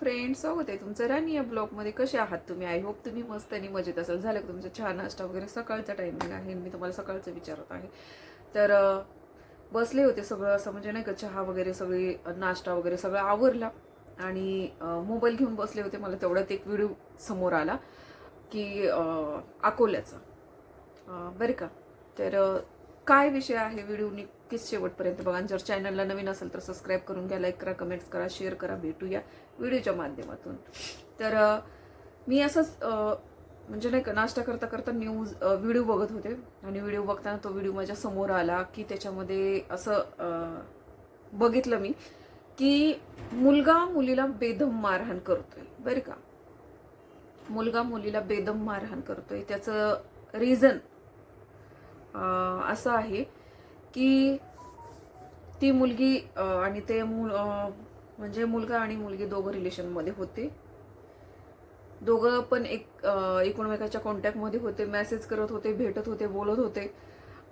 Friends स्वागत आहे तुमचं राणी या ब्लॉगमध्ये कसे आहात तुम्ही? आय होप तुम्ही मस्त आणि मजेत असाल. झालं का तुमचं छान नाश्ता वगैरे? सकाळचा टायमिंग आहे. मी तुम्हाला सकाळचं विचारत आहे. तर बसले होते सगळं असं म्हणजे नाही का चहा वगैरे सगळी नाश्ता वगैरे सगळं आवरला. आणि मोबाईल घेऊन बसले होते. मला तेवढ्यात एक व्हिडिओ समोर आला की अकोल्याचा. बरं का? तर काय विषय आहे व्हिडिओ नक्कीच शेवटपर्यंत बघा. जर चॅनलला नवीन असेल तर सबस्क्राईब करून घ्या लाईक करा कमेंट्स करा शेअर करा. भेटूया व्हिडिओच्या माध्यमातून. तर मी असंच म्हणजे नाही का नाश्ता करता करता न्यूज व्हिडिओ बघत होते. आणि व्हिडिओ बघताना तो व्हिडिओ माझ्यासमोर आला की त्याच्यामध्ये असं बघितलं मी की मुलगा मुलीला बेदम मारहाण करतोय. बरं का? मुलगा मुलीला बेदम मारहाण करतोय. त्याचं रिझन असं आहे की ती मुलगी आणि ते मुल म्हणजे मुलगा आणि मुलगी दोघं रिलेशनमध्ये होते. दोघं पण एक एकमेकाच्या कॉन्टॅक्टमध्ये होते मेसेज करत होते भेटत होते बोलत होते.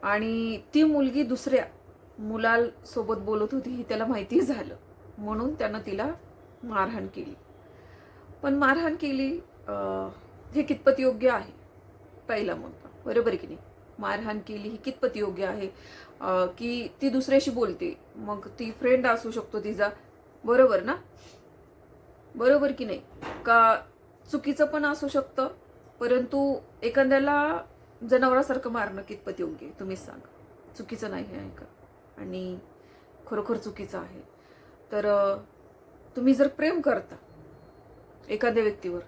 आणि ती मुलगी दुसऱ्या मुलासोबत बोलत होती ही त्याला माहिती झालं. म्हणून त्यानं तिला मारहाण केली. पण मारहाण केली हे कितपत योग्य आहे? पहिला मुद्दा. बरोबर आहे की नाही? मारहाण केली ही कितपत योग्य आहे? की ती दुसऱ्याशी बोलते. मग ती फ्रेंड असू शकतो तिचा. बरोबर ना? बरोबर की नाही? का चुकीचं पण असू शकतं परंतु एखाद्याला जनावरासारखं मारणं कितपत योग्य आहे? तुम्हीच सांगा. चुकीचं नाही आहे का आणि खरोखर चुकीचं आहे. तर तुम्ही जर प्रेम करता एखाद्या व्यक्तीवर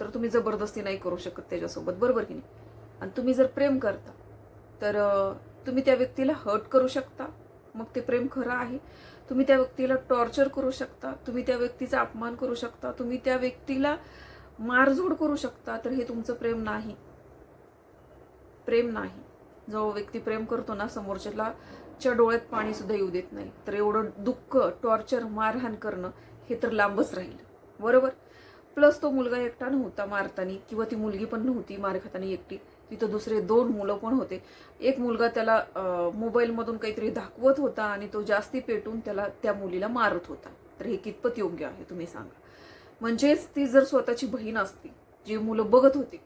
तर तुम्ही जबरदस्ती नाही करू शकत त्याच्यासोबत. बरोबर की नाही? आणि तुम्ही जर प्रेम करता तर तुम्ही त्या व्यक्तीला हर्ट करू शकता. मग ते प्रेम खरं आहे. तुम्ही त्या व्यक्तीला टॉर्चर करू शकता. तुम्ही त्या व्यक्तीचा अपमान करू शकता. तुम्ही त्या व्यक्तीला मारझोड करू शकता. तर हे तुमचं प्रेम नाही. प्रेम नाही. जो व्यक्ती प्रेम करतो ना समोरच्याला च्या डोळ्यात पाणी सुद्धा येऊ देत नाही. तर एवढं दुःख टॉर्चर मारहाण करणं हे तर लांबच राहील. बरोबर? प्लस तो मुलगा एकटा नव्हता मारतानी किंवा ती मुलगी पण नव्हती मार खाताना एकटी. तिथं दुसरे दोन मुलं पण होते. एक मुलगा त्याला मोबाईलमधून काहीतरी दाखवत होता आणि तो जास्ती पेटून त्याला त्या मुलीला मारत होता. तर हे कितपत योग्य आहे तुम्ही सांगा. म्हणजेच ती जर स्वतःची बहीण असती जी मुलं बघत होती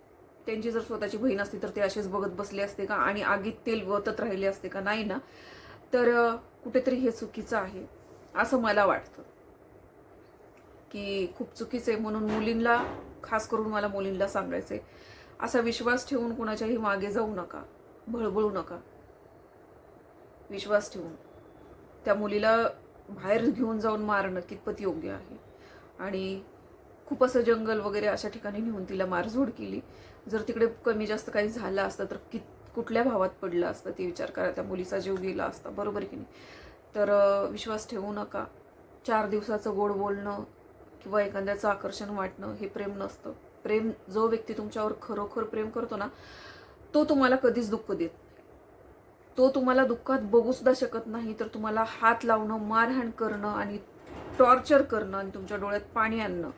त्यांची जर स्वतःची बहीण असती तर ते असेच बघत बसले असते का? आणि आगीत तेल वतत राहिले असते का? नाही ना? तर कुठेतरी हे चुकीचं आहे असं मला वाटतं. की खूप चुकीचं आहे म्हणून मुलींना खास करून मला मुलींना आहे असा विश्वास ठेवून कुणाच्याही मागे जाऊ नका. भळबळू नका. विश्वास ठेवून. त्या मुलीला बाहेर घेऊन जाऊन मारणं कितपत योग्य आहे? आणि खूप असं जंगल वगैरे अशा ठिकाणी नेऊन तिला मारझोड केली. जर तिकडे कमी जास्त काही झालं असतं तर कित कुठल्या भावात पडलं असतं? ते विचार करा. त्या मुलीचा जीव गेला असता. बरोबर आहे की नाही? तर विश्वास ठेवू नका. चार दिवसाचं गोड बोलणं किंवा एखाद्याचं आकर्षण वाटणं हे प्रेम नसतं. प्रेम जो व्यक्ती तुमच्यावर खरोखर प्रेम करतो ना तो तुम्हाला कधीच दुःख देत नाही. तो तुम्हाला दुःखात बघू सुद्धा शकत नाही तर तुम्हाला हात लावणं मारहाण करणं आणि टॉर्चर करणं आणि तुमच्या डोळ्यात पाणी आणणं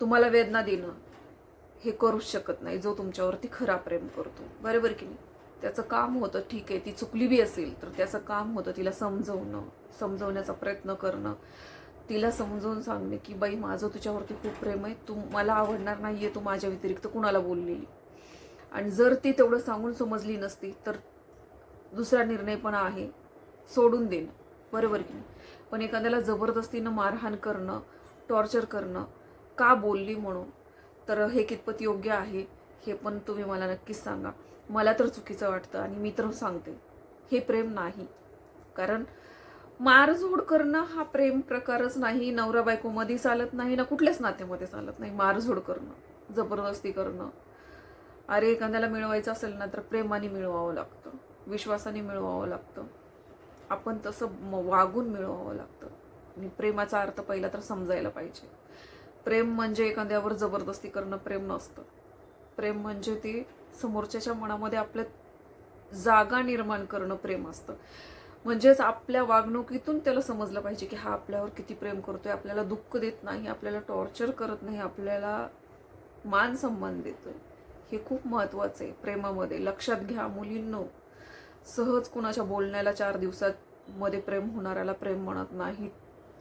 तुम्हाला वेदना देणं हे करूच शकत नाही जो तुमच्यावरती खरा प्रेम करतो. बरोबर की नाही? त्याचं काम होतं ठीक आहे ती चुकली बी असेल तर त्याचं काम होतं तिला समजवणं समजवण्याचा प्रयत्न करणं. तिला समजून सांगणे की बाई माझं तुझ्यावरती खूप प्रेम आहे. तू मला आवडणार नाही आहे तू माझ्या व्यतिरिक्त कुणाला बोललेली. आणि जर ती तेवढं सांगून समजली नसती तर दुसरा निर्णय पण आहे सोडून देणं. बरोबर की नाही? पण एखाद्याला जबरदस्तीनं मारहाण करणं टॉर्चर करणं का बोलली म्हणून तर हे कितपत योग्य आहे हे पण तुम्ही मला नक्कीच सांगा. मला तर चुकीचं वाटतं आणि मी तर सांगते. हे प्रेम नाही. कारण मारझोड करणं हा प्रेम प्रकारच नाही नवरा बायकोमध्ये चालत नाही ना कुठल्याच नात्यामध्ये चालत नाही. मारझोड करणं जबरदस्ती करणं. अरे एखाद्याला मिळवायचं असेल ना तर प्रेमाने मिळवावं लागतं विश्वासाने मिळवावं लागतं. आपण तसं वागून मिळवावं लागतं. आणि प्रेमाचा अर्थ पहिला तर समजायला पाहिजे. प्रेम म्हणजे एखाद्यावर जबरदस्ती करणं प्रेम नसतं. प्रेम म्हणजे ते समोरच्याच्या मनामध्ये आपल्या जागा निर्माण करणं प्रेम असतं. म्हणजेच आपल्या वागणुकीतून त्याला समजलं पाहिजे की हा आपल्यावर किती प्रेम करतोय आपल्याला दुःख देत नाही आपल्याला टॉर्चर करत नाही आपल्याला मान सन्मान देतोय. हे खूप महत्वाचं आहे प्रेमामध्ये. लक्षात घ्या मुलींनो. सहज कुणाच्या बोलण्याला चार दिवसात मध्ये प्रेम होणाऱ्याला प्रेम म्हणत नाही.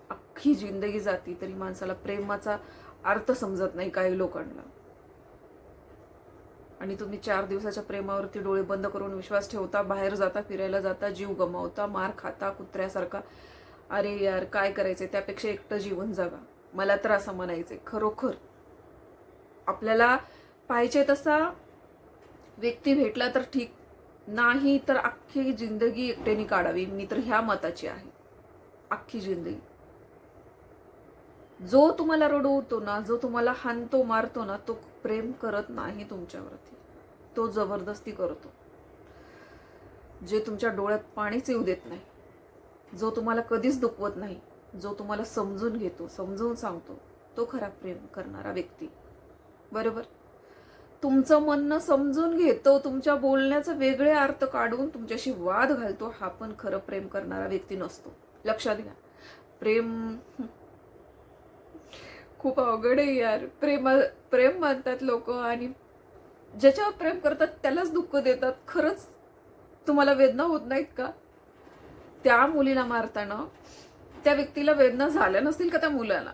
अख्खी जिंदगी जाती तरी माणसाला प्रेमाचा अर्थ समजत नाही काही लोकांना. आणि तुम्ही चार दिवसाच्या प्रेमावरती डोळे बंद करून विश्वास ठेवता बाहेर जाता फिरायला जाता जीव गमावता मार खाता कुत्र्यासारखा. अरे यार काय करायचे त्यापेक्षा एकटं जीवन जगा. मला तर असं म्हणायचंय खरोखर. आपल्याला पाहिजे तसा व्यक्ती भेटला तर ठीक. नाही तर अख्खी जिंदगी एकट्याने काढावी. मी तर ह्या मताची आहे. अख्खी जिंदगी. जो तुम्हाला रडवतो ना जो तुम्हाला हानतो मारतो ना तो प्रेम करत नाही तुमच्यावरती. तो जबरदस्ती करतो. जे तुमच्या डोळ्यात पाणीच येऊ देत नाही. जो तुम्हाला कधीच दुखवत नाही जो तुम्हाला समजून घेतो समजून सांगतो तो खरा प्रेम करणारा व्यक्ती. बरोबर? तुमचं म्हणणं समजून घेतो तुमच्या बोलण्याचा वेगळे अर्थ काढून तुमच्याशी वाद घालतो हा पण खरं प्रेम करणारा व्यक्ती नसतो. लक्षात घ्या. प्रेम खूप अवघड आहे यार. प्रेम प्रेम मानतात लोक आणि ज्याच्यावर प्रेम करतात त्यालाच दुःख देतात. खरंच तुम्हाला वेदना होत नाहीत का? त्या मुलीला मारताना त्या व्यक्तीला वेदना झाल्या नसतील का त्या मुलाला?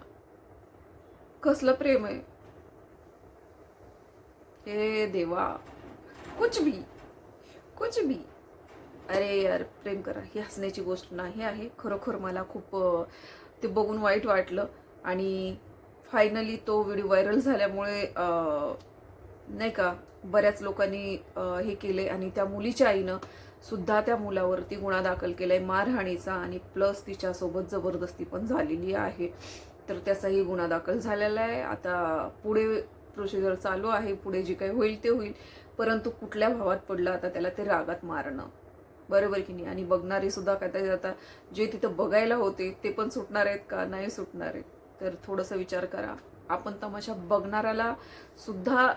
कसलं प्रेम आहे? हे देवा. कुछ भी कुछ भी. अरे यार प्रेम करा. ही हसण्याची गोष्ट नाही आहे. खरोखर मला खूप ते बघून वाईट वाटलं आणि फायनली तो व्हिडिओ व्हायरल झाल्यामुळे नाही का बऱ्याच लोकांनी हे केले आणि त्या मुलीच्या आईनं सुद्धा त्या मुलावरती गुन्हा दाखल केलाय. मारहाणीचा आणि प्लस तिच्यासोबत जबरदस्ती पण झालेली आहे. तर त्याचाही गुन्हा दाखल झालेला आहे. आता पुढे प्रोसिजर चालू आहे. पुढे जे काही होईल ते होईल. परंतु कुठल्या भावात पडलं आता त्याला ते रागात मारणं. बरोबर की नाही? आणि बघणारे सुद्धा काय ते आता जे तिथं बघायला होते ते पण सुटणार आहेत का? नाही सुटणार आहेत. तर थोडंसं विचार करा. आपण तमाशा बघणाऱ्याला सुद्धा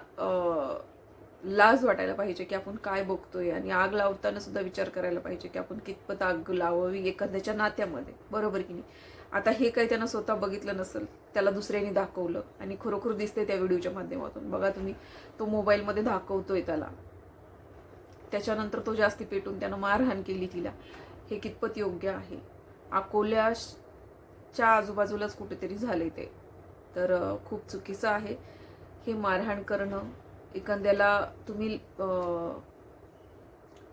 लाज वाटायला पाहिजे की आपण काय बघतोय आणि आग लावताना सुद्धा विचार करायला पाहिजे की आपण कितपत आग लावावी एखाद्याच्या नात्यामध्ये. बरोबर की नाही? आता हे काही त्यानं स्वतः बघितलं नसेल त्याला दुसऱ्याने दाखवलं आणि खरोखर दिसते त्या व्हिडिओच्या माध्यमातून. बघा तुम्ही तो मोबाईलमध्ये दाखवतोय त्याला. त्याच्यानंतर तो जास्ती पेटून त्यानं मारहाण केली तिला. हे कितपत योग्य आहे? अकोल्या च्या आजूबाजूलाच कुठेतरी झाले ते. तर खूप चुकीचं आहे. हे मारहाण करणं एखाद्याला तुम्ही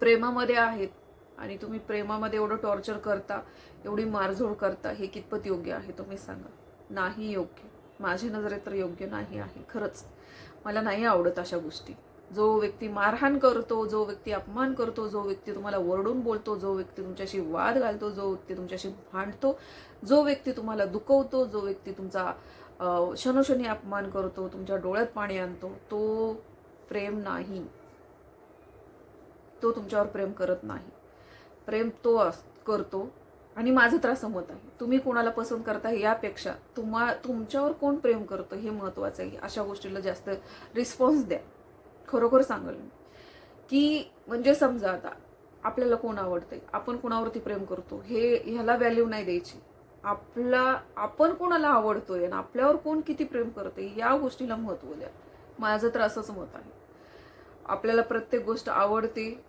प्रेमामध्ये आहेत आणि तुम्ही प्रेमामध्ये एवढं टॉर्चर करता एवढी मारझोड करता हे कितपत योग्य आहे तुम्ही सांगा? नाही योग्य. माझ्या नजरेत तर योग्य नाही आहे खरंच. मला नाही आवडत अशा गोष्टी. जो व्यक्ती मारहाण करतो जो व्यक्ती अपमान करतो जो व्यक्ती तुम्हाला ओरडून बोलतो जो व्यक्ती तुमच्याशी वाद घालतो जो व्यक्ती तुमच्याशी भांडतो जो व्यक्ती तुम्हाला दुखवतो जो व्यक्ती तुमचा क्षणोक्षणी अपमान करतो तुमच्या डोळ्यात पाणी आणतो तो प्रेम नाही. तो तुमच्यावर प्रेम करत नाही. प्रेम तो अस करतो आणि माझं तर असं मत आहे. तुम्ही कोणाला पसंत करता यापेक्षा तुम्हा तुमच्यावर कोण प्रेम करतं हे महत्त्वाचं आहे. अशा गोष्टीला जास्त रिस्पॉन्स द्या. खरोखर सांगल मी. की म्हणजे समजा आता आपल्याला कोण आवडते आपण कोणावरती प्रेम करतो? हे ह्याला व्हॅल्यू नाही द्यायची. आपला आपण कोणाला आवडतोय आणि आपल्यावर कोण किती प्रेम करते या गोष्टीला महत्त्व द्या. माझं तर असंच मत आहे. आपल्याला प्रत्येक गोष्ट आवडते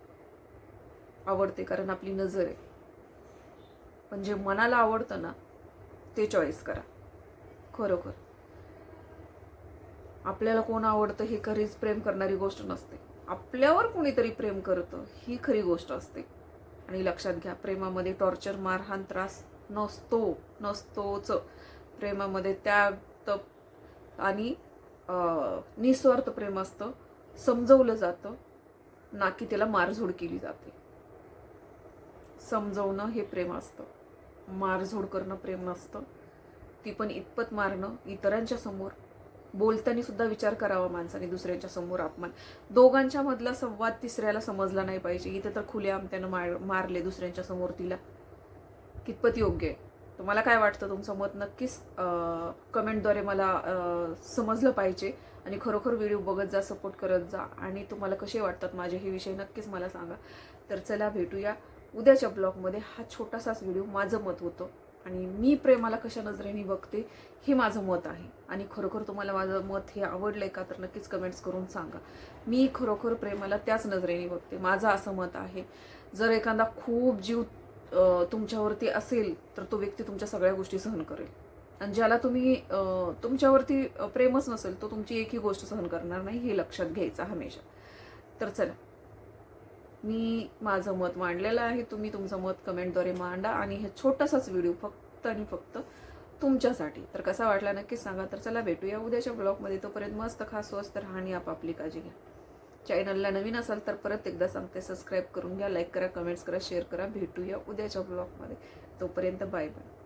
आवडते कारण आपली नजर आहे. पण जे मनाला आवडतं ना ते चॉईस करा. खरोखर. आपल्याला कोण आवडतं हे खरीच प्रेम करणारी गोष्ट नसते. आपल्यावर कोणीतरी प्रेम करतं ही खरी गोष्ट असते. आणि लक्षात घ्या प्रेमामध्ये टॉर्चर मारहाण त्रास नसतो नसतोच. प्रेमामध्ये त्याग तप आणि निस्वार्थ प्रेम असतं समजवलं जातं ना की त्याला मारझोड केली जाते. समजवणं हे प्रेम असतं. मारझोड करणं प्रेम नसतं. ती पण इतपत मारणं इतरांच्या समोर बोलताना सुद्धा विचार करावा माणसाने दुसऱ्यांच्या समोर अपमान. दोघांच्या मधला संवाद तिसऱ्याला समजला नाही पाहिजे. इथे तर खुलेआम त्यानं मार मारले दुसऱ्यांच्या समोर तिला. कितपत योग्य आहे? तुम्हाला काय वाटतं तुमचं मत नक्कीच कमेंटद्वारे मला समजलं पाहिजे. आणि खरोखर व्हिडिओ बघत जा सपोर्ट करत जा. आणि तुम्हाला कसे वाटतात माझे हे विषय नक्कीच मला सांगा. तर चला भेटूया. उद्याच्या ब्लॉगमध्ये हा छोटासाच व्हिडिओ माझं मत होतं. आणि मी प्रेमाला कशा नजरेने बघते हे माझं मत आहे. आणि खरोखर तुम्हाला माझं मत हे आवडलंय का तर नक्कीच कमेंट्स करून सांगा. मी खरोखर प्रेमाला त्याच नजरेने बघते. माझं असं मत आहे जर एखादा खूप जीव तुमच्यावरती असेल तर तो व्यक्ती तुमच्या सगळ्या गोष्टी सहन करेल. आणि ज्याला तुम्ही तुमच्यावरती प्रेमच नसेल तो तुमची एकही गोष्ट सहन करणार नाही हे लक्षात घ्यायचं हमेशा. तर चला मी माझं मत मांडलेलं आहे. तुम्ही तुमचं मत कमेंटद्वारे मांडा आणि हे छोटासाच व्हिडिओ फक्त आणि फक्त तुमच्यासाठी. तर कसा वाटला नक्कीच सांगा. तर चला भेटूया उद्याच्या ब्लॉगमध्ये. तोपर्यंत मस्त खास स्वस्त राहा आणि आपापली काळजी घ्या. चॅनलला नवीन असाल तर परत एकदा सांगते सबस्क्राईब करून घ्या लाईक करा कमेंट्स करा शेअर करा. भेटूया उद्याच्या ब्लॉगमध्ये. तोपर्यंत बाय बाय.